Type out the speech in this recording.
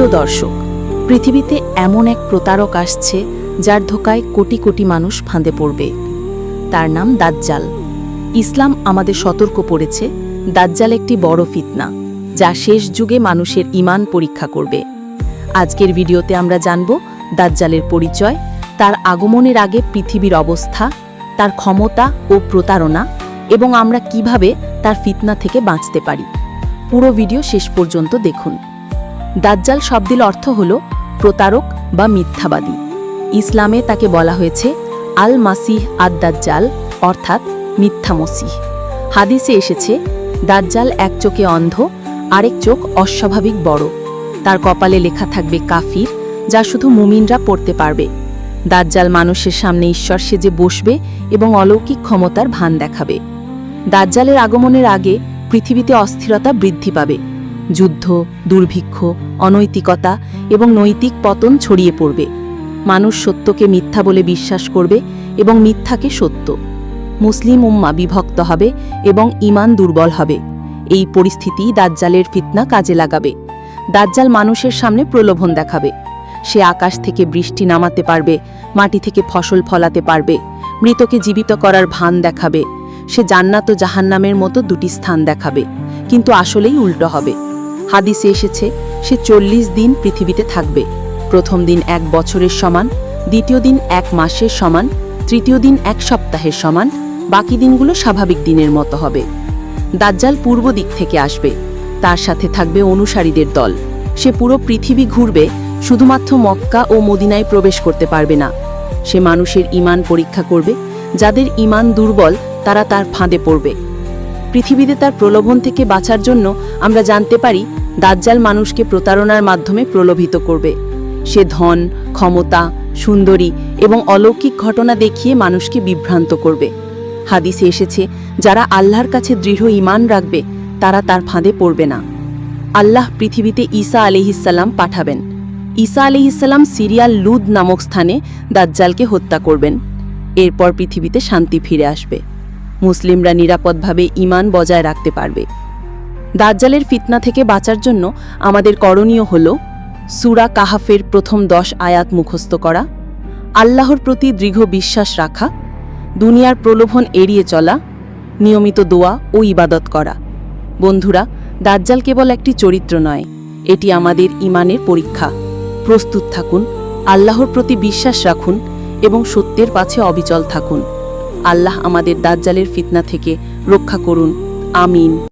প্রিয় দর্শক, পৃথিবীতে এমন এক প্রতারক আসছে যার ধোকায় কোটি কোটি মানুষ ফাঁদে পড়বে। তার নাম দাজ্জাল। ইসলাম আমাদের সতর্ক করেছে, দাজ্জাল একটি বড় ফিতনা, যা শেষ যুগে মানুষের ইমান পরীক্ষা করবে। আজকের ভিডিওতে আমরা জানব দাজ্জালের পরিচয়, তার আগমনের আগে পৃথিবীর অবস্থা, তার ক্ষমতা ও প্রতারণা, এবং আমরা কীভাবে তার ফিতনা থেকে বাঁচতে পারি। পুরো ভিডিও শেষ পর্যন্ত দেখুন। দাজ্জাল শব্দের অর্থ হল প্রতারক বা মিথ্যাবাদী। ইসলামে তাকে বলা হয়েছে আল মাসিহ আদ দাজ্জাল অর্থাৎ মিথ্যা মসিহ। হাদিসে এসেছে, দাজ্জাল এক চোখে অন্ধ, আরেক চোখ অস্বাভাবিক বড়। তার কপালে লেখা থাকবে কাফির, যা শুধু মুমিনরা পড়তে পারবে। দাজ্জাল মানুষের সামনে ঈশ্বর সেজে বসবে এবং অলৌকিক ক্ষমতার ভান দেখাবে। দাজ্জালের আগমনের আগে পৃথিবীতে অস্থিরতা বৃদ্ধি পাবে। যুদ্ধ, দুর্ভিক্ষ, অনৈতিকতা এবং নৈতিক পতন ছড়িয়ে পড়বে। মানুষ সত্যকে মিথ্যা বলে বিশ্বাস করবে এবং মিথ্যাকে সত্য। মুসলিম উম্মা বিভক্ত হবে এবং ইমান দুর্বল হবে। এই পরিস্থিতি দাজ্জালের ফিতনা কাজে লাগাবে। দাজ্জাল মানুষের সামনে প্রলোভন দেখাবে। সে আকাশ থেকে বৃষ্টি নামাতে পারবে, মাটি থেকে ফসল ফলাতে পারবে, মৃতকে জীবিত করার ভান দেখাবে। সে জান্নাত ও জাহান্নামের মতো দুটি স্থান দেখাবে, কিন্তু আসলেই উল্টো হবে। হাদিসে এসেছে, সে চল্লিশ দিন পৃথিবীতে থাকবে। প্রথম দিন এক বছরের সমান, দ্বিতীয় দিন এক মাসের সমান, তৃতীয় দিন এক সপ্তাহের সমান, বাকি দিনগুলো স্বাভাবিক দিনের মতো হবে। দাজ্জাল পূর্ব দিক থেকে আসবে, তার সাথে থাকবে অনুসারীদের দল। সে পুরো পৃথিবী ঘুরবে, শুধুমাত্র মক্কা ও মদিনায় প্রবেশ করতে পারবে না। সে মানুষের ইমান পরীক্ষা করবে, যাদের ইমান দুর্বল, তারা তার ফাঁদে পড়বে। পৃথিবীতে তার প্রলোভন থেকে বাঁচার জন্য আমরা জানতে পারি দাজ্জাল মানুষকে প্রতারণার মাধ্যমে প্রলোভিত করবে। সে ধন, ক্ষমতা, সুন্দরী এবং অলৌকিক ঘটনা দেখিয়ে মানুষকে বিভ্রান্ত করবে। হাদিসে এসেছে, যারা আল্লাহর কাছে দৃঢ় ইমান রাখবে, তারা তার ফাঁদে পড়বে না। আল্লাহ পৃথিবীতে ঈসা আলিহিসাল্লাম পাঠাবেন। ঈসা আলিহিসাল্লাম সিরিয়াল লুদ নামক স্থানে দাজ্জালকে হত্যা করবেন। এরপর পৃথিবীতে শান্তি ফিরে আসবে। মুসলিমরা নিরাপদভাবে ইমান বজায় রাখতে পারবে। দাজ্জালের ফিতনা থেকে বাঁচার জন্য আমাদের করণীয় হল সুরা কাহাফের প্রথম দশ আয়াত মুখস্থ করা, আল্লাহর প্রতি দৃঢ় বিশ্বাস রাখা, দুনিয়ার প্রলোভন এড়িয়ে চলা, নিয়মিত দোয়া ও ইবাদত করা। বন্ধুরা, দাজ্জাল কেবল একটি চরিত্র নয়, এটি আমাদের ইমানের পরীক্ষা। প্রস্তুত থাকুন, আল্লাহর প্রতি বিশ্বাস রাখুন এবং সত্যের পাছে অবিচল থাকুন। আল্লাহ আমাদের দাজ্জালের ফিতনা থেকে রক্ষা করুন। আমিন।